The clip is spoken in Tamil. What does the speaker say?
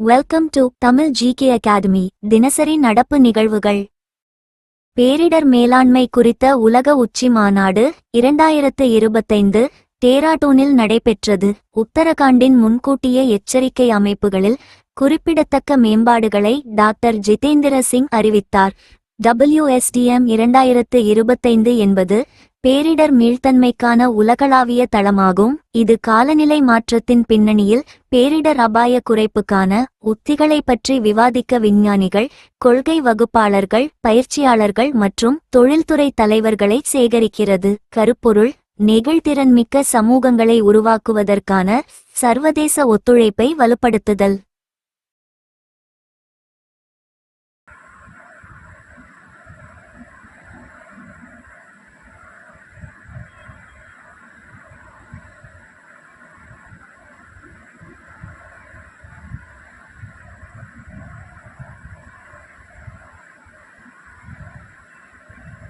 Welcome to Tamil GK academy தினசரி நடப்பு நிகழ்வுகள். பேரிடர் மேலாண்மை குறித்த உலக உச்சி மாநாடு இரண்டாயிரத்து இருபத்தைந்து டேராடூனில் நடைபெற்றது. உத்தரகாண்டின் முன்கூட்டிய எச்சரிக்கை அமைப்புகளில் குறிப்பிடத்தக்க மேம்பாடுகளை டாக்டர் ஜிதேந்திர சிங் அறிவித்தார். டபிள்யூஎஸ்டிஎம் இரண்டாயிரத்து இருபத்தைந்து என்பது பேரிடர் மீள்தன்மைக்கான உலகளாவிய தளமாகும். இது காலநிலை மாற்றத்தின் பின்னணியில் பேரிடர் அபாய குறைப்புக்கான உத்திகளை பற்றி விவாதிக்க விஞ்ஞானிகள் கொள்கை வகுப்பாளர்கள் பயிற்சியாளர்கள் மற்றும் தொழில்துறை தலைவர்களை சேகரிக்கிறது. கருப்பொருள் நெகிழ்திறன்மிக்க சமூகங்களை உருவாக்குவதற்கான சர்வதேச ஒத்துழைப்பை வலுப்படுத்துதல்.